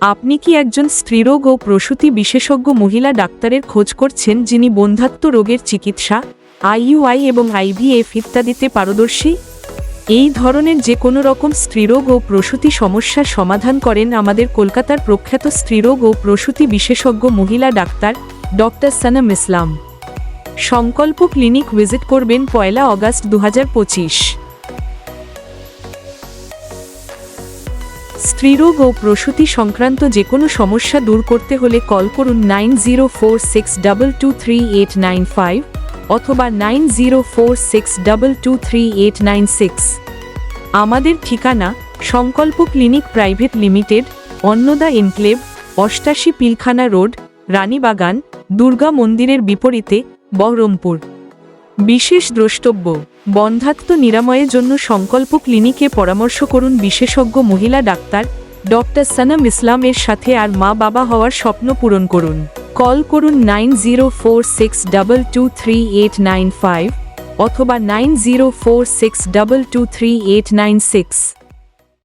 আপনি কি একজন স্ত্রীরোগ ও প্রসূতি বিশেষজ্ঞ মহিলা ডাক্তারের খোঁজ করছেন যিনি বন্ধাত্ম রোগের চিকিৎসা আইইউআই এবং আইভিএফ ইত্যাদিতে পারদর্শী? এই ধরনের যে কোনো রকম স্ত্রীরোগ ও প্রসূতি সমস্যার সমাধান করেন আমাদের কলকাতার প্রখ্যাত স্ত্রীরোগ ও প্রসূতি বিশেষজ্ঞ মহিলা ডাক্তার, ডক্টর সানাম ইসলাম। সংকল্প ক্লিনিক ভিজিট করবেন পয়লা অগাস্ট দু স্ত্রীরোগ ও প্রসূতি সংক্রান্ত যে কোনো সমস্যা দূর করতে হলে কল করুন nine zero four six double two three eight nine five অথবা nine zero four six double two three eight nine six. আমাদের ঠিকানা Sankalpa clinic private limited, Annada enclave, অষ্টাশি পিলখানা রোড, রানীবাগান, দুর্গা মন্দিরের বিপরীতে, বহরমপুর। বিশেষ দ্রষ্টব্য, বন্ধাত্ম নিরাময়ের জন্য সংকল্প ক্লিনিকে পরামর্শ করুন বিশেষজ্ঞ মহিলা ডাক্তার, ডক্টর সানাম ইসলামের সাথে আর মা বাবা হওয়ার স্বপ্ন পূরণ করুন। কল করুন nine zero four six double two three eight nine five অথবা nine zero four six double two three eight nine six.